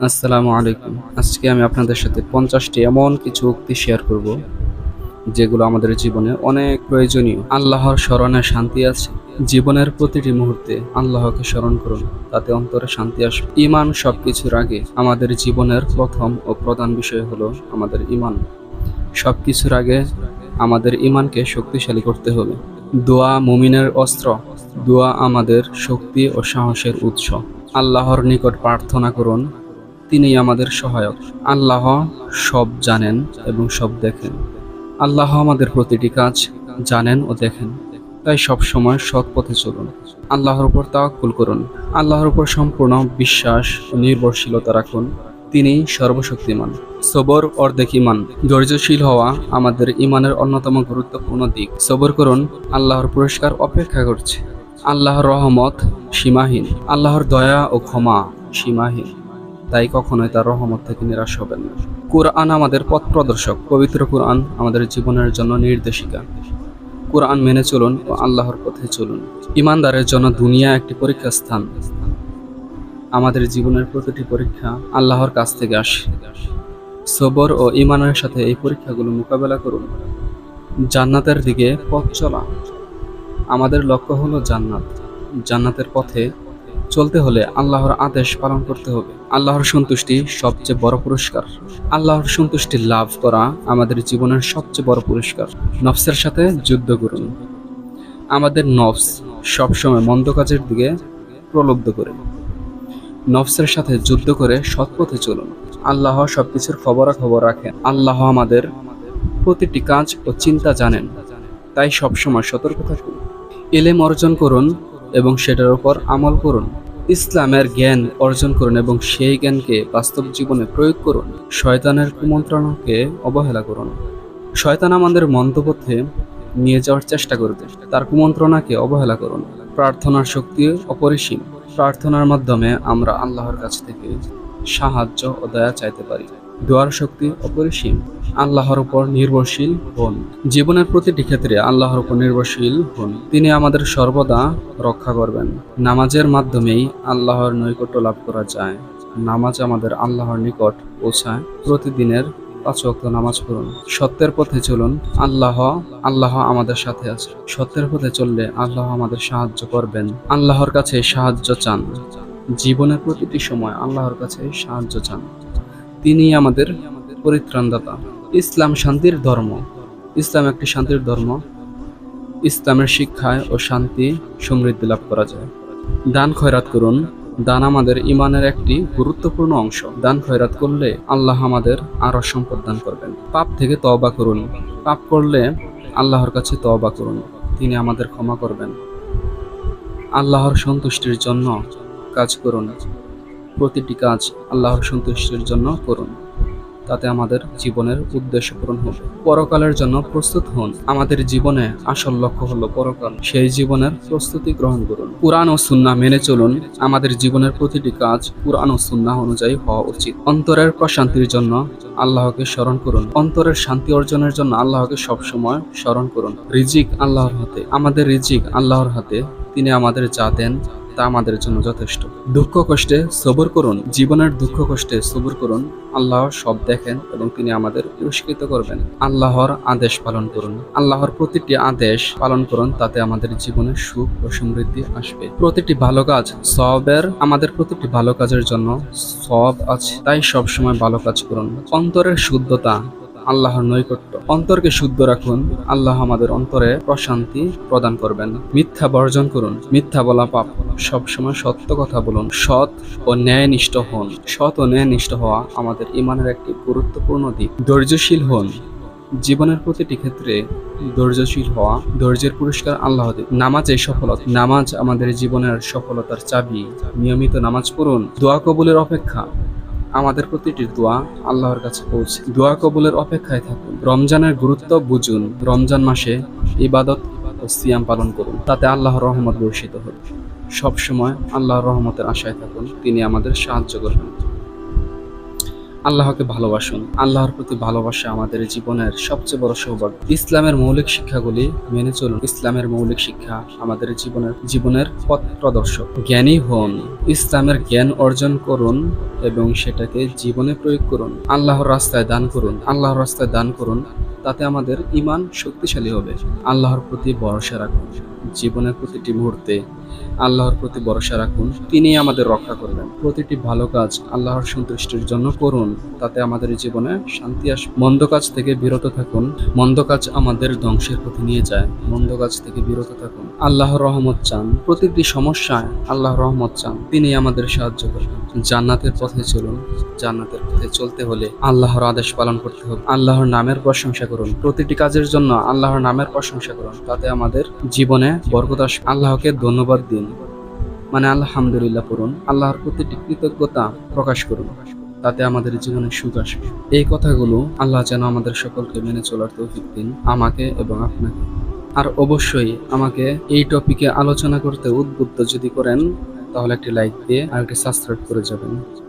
আসসালামু আলাইকুম। আজকে আমি আপনাদের সাথে পঞ্চাশটি এমন কিছু উক্তি শেয়ার করব, যেগুলো আমাদের জীবনে অনেক প্রয়োজনীয়। আল্লাহর স্মরণে শান্তি আছে। জীবনের প্রতিটি মুহূর্তে আল্লাহকে স্মরণ করুন, তাতে অন্তরে শান্তি আসবে। ইমান সব কিছুর আগে আমাদের জীবনের প্রথম ও প্রধান বিষয় হলো আমাদের ইমান সব কিছুর আগে আমাদের ইমানকে শক্তিশালী করতে হবে। দোয়া মুমিনের অস্ত্র। দোয়া আমাদের শক্তি ও সাহসের উৎস। আল্লাহর নিকট প্রার্থনা করুন তিনি আমাদের সহায়ক। আল্লাহ সব জানেন এবং সব দেখেন। আল্লাহ আমাদের প্রতিটি কাজ জানেন ও দেখেন। তাই সব সময় সৎ পথে চলুন। আল্লাহর উপর তাওয়াক্কুল করুন। আল্লাহর উপর সম্পূর্ণ বিশ্বাস ও নির্ভরশীলতা রাখুন। তিনি সর্বশক্তিমান। সবর অর্ধেক ইমান ধৈর্যশীল হওয়া আমাদের ইমানের অন্যতম গুরুত্বপূর্ণ দিক। সবর করুন, আল্লাহর পুরস্কার অপেক্ষা করছে। আল্লাহর রহমত সীমাহীন। আল্লাহর দয়া ও ক্ষমা সীমাহীন। তাই কখনোই তার রহমত থেকে নিরাশ হবেন না। কোরআন আমাদের পথ প্রদর্শক, পবিত্র কোরআন আমাদের জীবনের জন্য নির্দেশিকা। কোরআন মেনে চলুন ও আল্লাহর পথে চলুন। ইমানদারের জন্য দুনিয়া একটি পরীক্ষা স্থান আমাদের জীবনের প্রতিটি পরীক্ষা আল্লাহর কাছ থেকে আসে। সবর ও ইমানের সাথে এই পরীক্ষাগুলো মোকাবেলা করুন। জান্নাতের দিকে পথ চলা। আমাদের লক্ষ্য হলো জান্নাত। জান্নাতের পথে চলতে হলে আল্লাহর আদেশ পালন করতে হবে। আল্লাহর সন্তুষ্টি সবচেয়ে বড় পুরস্কার। আল্লাহর সন্তুষ্টি লাভ করা আমাদের জীবনের সবচেয়ে বড় পুরস্কার। নফসের সাথে যুদ্ধ করুন। আমাদের নফস সবসময় মন্দ কাজের দিকে প্রলুব্ধ করে। নফসের সাথে যুদ্ধ করে সৎ পথে চলুন। আল্লাহ সবকিছুর খবরাখবর রাখেন। আল্লাহ আমাদের প্রতিটি কাজ ও চিন্তা জানেন। তাই সবসময় সতর্ক থাকুন। এলেম অর্জন করুন এবং সেটার উপর আমল করুন। ইসলামের জ্ঞান অর্জন করুন এবং সেই জ্ঞানকে বাস্তব জীবনে প্রয়োগ করুন। শয়তানের কুমন্ত্রণাকে অবহেলা করুন। শয়তান আমাদের মন্তপথে নিয়ে যাওয়ার চেষ্টা করবে। তার কুমন্ত্রণাকে অবহেলা করুন। প্রার্থনার শক্তি অপরিসীম। প্রার্থনার মাধ্যমে আমরা আল্লাহর কাছ থেকে সাহায্য ও দয়া চাইতে পারি। দোয়ার শক্তি অপরিসীম। আল্লাহর উপর নির্ভরশীল হন। জীবনের প্রতিটি ক্ষেত্রে আল্লাহর উপর নির্ভরশীল হন। তিনি আমাদের সর্বদা রক্ষা করবেন। নামাজের মাধ্যমেই আল্লাহর নৈকট্য লাভ করা যায়। নামাজ আমাদের আল্লাহর নিকট পৌঁছায়। প্রতিদিনের পাঁচ নামাজ পড়ুন। সত্যের পথে চলুন। আল্লাহ আল্লাহ আমাদের সাথে আছে। সত্যের পথে চললে আল্লাহ আমাদের সাহায্য করবেন। আল্লাহর কাছে সাহায্য চান। জীবনের প্রতিটি সময় আল্লাহর কাছে সাহায্য চান। তিনি আমাদের পরিত্রাণদাতা। ইসলাম শান্তির ধর্ম। ইসলাম একটি শান্তির ধর্ম। ইসলামের শিক্ষায় ও শান্তি সমৃদ্ধি লাভ করা যায়। দান খয়রাত করুন। দান আমাদের ইমানের একটি গুরুত্বপূর্ণ অংশ। দান খয়রাত করলে আল্লাহ আমাদের আরও সম্পদ দান করবেন। পাপ থেকে তওবা করুন। পাপ করলে আল্লাহর কাছে তওবা করুন। তিনি আমাদের ক্ষমা করবেন। আল্লাহর সন্তুষ্টির জন্য কাজ করুন প্রতিটি কাজ আল্লাহর সন্তুষ্টির জন্য করুন। তাতে আমাদের জীবনের উদ্দেশ্য পূরণ হবে। পরকালের জন্য প্রস্তুত হন। আমাদের জীবনে আসল লক্ষ্য হলো পরকাল। সেই জীবনের প্রস্তুতি গ্রহণ করুন। কোরআন ও সুন্না মেনে চলুন। আমাদের জীবনের প্রতিটি কাজ কোরআন ও সুন্না অনুযায়ী হওয়া উচিত। অন্তরের প্রশান্তির জন্য আল্লাহকে স্মরণ করুন। অন্তরের শান্তি অর্জনের জন্য আল্লাহকে সবসময় স্মরণ করুন। রিজিক আল্লাহর হাতে। আমাদের রিজিক আল্লাহর হাতে। তিনি আমাদের যা দেন তা আমাদের জন্য যথেষ্ট। দুঃখ কষ্টে সবর করুন, জীবনের দুঃখ কষ্টে সবর করুন, আল্লাহ সব দেখেন এবং তিনি আমাদের পুরস্কৃত করবেন। আল্লাহর আদেশ পালন করুন, আল্লাহর প্রতিটি আদেশ পালন করুন, তাতে আমাদের জীবনে সুখ ও সমৃদ্ধি আসবে। প্রতিটি ভালো কাজ সবের, আমাদের প্রতিটি ভালো কাজের জন্য সব আছে, তাই সব সময় ভালো কাজ করুন। অন্তরের শুদ্ধতা আল্লাহর নৈকট্য। অন্তরকে শুদ্ধ রাখুন। আল্লাহ আমাদের অন্তরে প্রশান্তি প্রদান করবেন। মিথ্যা বর্জন করুন। মিথ্যা বলা পাপ। সবসময় সত্য কথা বলুন। সৎ ও ন্যায়নিষ্ঠ হন। সৎ ও ন্যায়নিষ্ঠ হওয়া আমাদের ইমানের একটি গুরুত্বপূর্ণ দিক। ধৈর্যশীল হন। জীবনের প্রতিটি ক্ষেত্রে ধৈর্যশীল হওয়া ধৈর্যের পুরস্কার আল্লাহ দেব নামাজে সফলতা। নামাজ আমাদের জীবনের সফলতার চাবি। নিয়মিত নামাজ পড়ুন। দোয়া কবুলের অপেক্ষা। আমাদের প্রতিটি দোয়া আল্লাহর কাছে পৌঁছে। দোয়া কবুলের অপেক্ষায় থাকুন। রমজানের গুরুত্ব বুঝুন। রমজান মাসে ইবাদত ও সিয়াম পালন করুন। তাতে আল্লাহর রহমত বর্ষিত হবে সবসময় আল্লাহর রহমতের আশায় থাকুন। তিনি আমাদের সাহায্য করবেন। আল্লাহকে ভালোবাসুন। আল্লাহর প্রতি ভালোবাসা আমাদের জীবনের সবচেয়ে বড় সৌভাগ্য। ইসলামের মৌলিক শিক্ষাগুলি মেনে চলুন। ইসলামের মৌলিক শিক্ষা আমাদের জীবনের জীবনের পথ প্রদর্শক। জ্ঞানী হন। ইসলামের জ্ঞান অর্জন করুন এবং সেটাকে জীবনে প্রয়োগ করুন। আল্লাহর রাস্তায় দান করুন। আল্লাহর রাস্তায় দান করুন। তাতে আমাদের ইমান শক্তিশালী হবে। আল্লাহর প্রতি ভরসা রাখুন। জীবনের প্রতিটি মুহূর্তে আল্লাহর প্রতি ভরসা রাখুন তিনি আমাদের রক্ষা করবেন। প্রতিটি ভালো কাজ আল্লাহর সন্তুষ্টির জন্য করুন, তাতে আমাদের জীবনে শান্তি আসবে মন্দ কাজ থেকে বিরত থাকুন, মন্দ কাজ আমাদের ধ্বংসের পথে নিয়ে যায়। মন্দ কাজ থেকে বিরত থাকুন। আল্লাহর রহমত চান, প্রতিটি সমস্যায় আল্লাহর রহমত চান তিনি আমাদের সাহায্য করবেন। জান্নাতের পথে চলুন, জান্নাতের পথে চলতে হলে আল্লাহর আদেশ পালন করতে হবে। আল্লাহর নামের প্রশংসা করুন। প্রতিটি কাজের জন্য আল্লাহর নামের প্রশংসা করুন, তাতে আমাদের জীবনে বরকত আল্লাহকে ধন্যবাদ দিন। মানে আলহামদুলিল্লাহ পড়ুন। আল্লাহর প্রতিটি কৃতজ্ঞতা প্রকাশ করুন। তাতে আমাদের জীবনে সুখ আসবে। এই কথাগুলো আল্লাহ যেন আমাদের সকলকে মেনে চলার তৌফিক দিন, আমাকে এবং আপনাকে। আর অবশ্যই আমাকে এই টপিকে আলোচনা করতে উদ্বুদ্ধ যদি করেন, তাহলে একটি লাইক দিয়ে আর একটি সাবস্ক্রাইব করে যাবেন।